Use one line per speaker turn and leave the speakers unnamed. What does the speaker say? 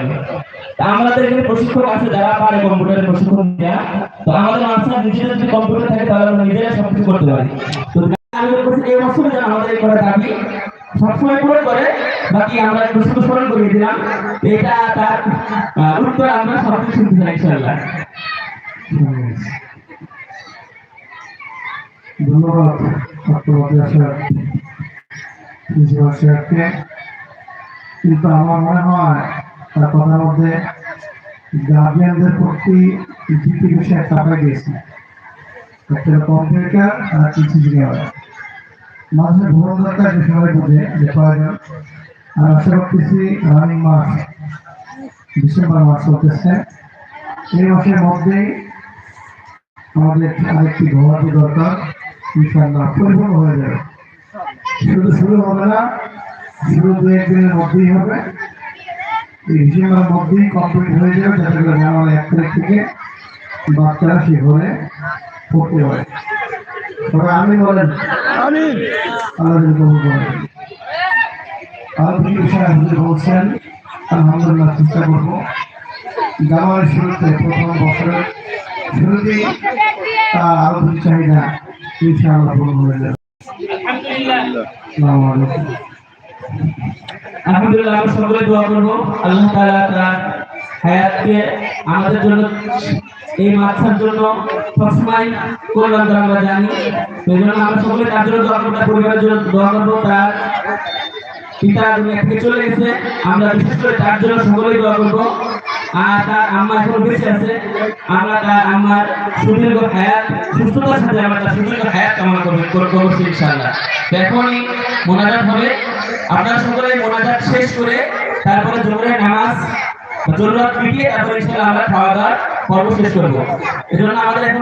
লাগে। আমাদের এখানে প্রশিক্ষক আছে যারা পারে কম্পিউটারের প্রশিক্ষণ দেওয়া তো আমাদের নিজেদের যদি কম্পিউটার থাকে তাহলে আমরা নিজেরা সবকিছু করতে পারি। তো এই আমাদের করা দাবি সবসময় পূরণ করে বাকি আমরা একটু শুধু দিলাম। এটা তার উত্তর আমরা সবকিছু শুনতে চাই
ধন্যবাদ কিন্তু আমার মনে হয় তার কথার মধ্যে গার্জিয়ানদের প্রতি দুটি বিষয়ে টাকা গিয়েছে একটা কম্পিউটার আর কিছু জিনিস মানুষের ভ্রমণ দরকার যে সবাই বোঝে যে প্রয়োজন আর আশা করতেছি মাস ডিসেম্বর মাস চলতেছে। এই মাসের মধ্যেই আমাদের আরেকটি ঘর দরকার, ইনশাআল্লাহ পরিপূর্ণ হয়ে যাবে। শুধু শুরু হবে না, শুরু দু একদিনের মধ্যেই হবে। এই ডিসেম্বরের মধ্যেই কমপ্লিট হয়ে যাবে যাতে করে জানুয়ারি এক তারিখ থেকে বাচ্চারা ঘরে পড়তে পারে। তবে আমি বলেন। আল্লাহ কবুল করেন। আর দুটি বিষয় বলছেন আলহামদুলিল্লাহ চেষ্টা করব। জানুয়ারি শুরুতে প্রথম বছরের শুরুতেই তার আরও দুটি চাহিদা ইনশাআল্লাহ পূরণ হয়ে যাবে। আসসালামু আলাইকুম।
আলহামদুলিল্লাহ, আমরা সকলে দোয়া করব। আল্লাহ তার হায়াতকে আমাদের জন্য, এই মাদ্রাসার জন্য সবসময় আমরা জানি সেই জন্য আমরা সকলে তার জন্য দোয়া করব পরিবারের জন্য দোয়া করব। তার পিতা থেকে চলে গেছে। আমরা বিশেষ করে তার জন্য সকলেই দোয়া করব। আর তার আম্মা এখনও বেঁচে আছে। আমরা তার আম্মার সুদীর্ঘ হায়াত, সুস্থতার সাথে আমরা তার সুদীর্ঘ হায়াত কামনা করব করব ইনশাআল্লাহ। এখনই মোনাজাত হবে। আপনারা সকলে শেষ করে তারপরে জোহরের নামাজ জরুরত মিটিয়ে তারপরে ইনশাআল্লাহ আমরা খাওয়া দাওয়ার পর্ব শেষ করব। এজন্য আমাদের এখন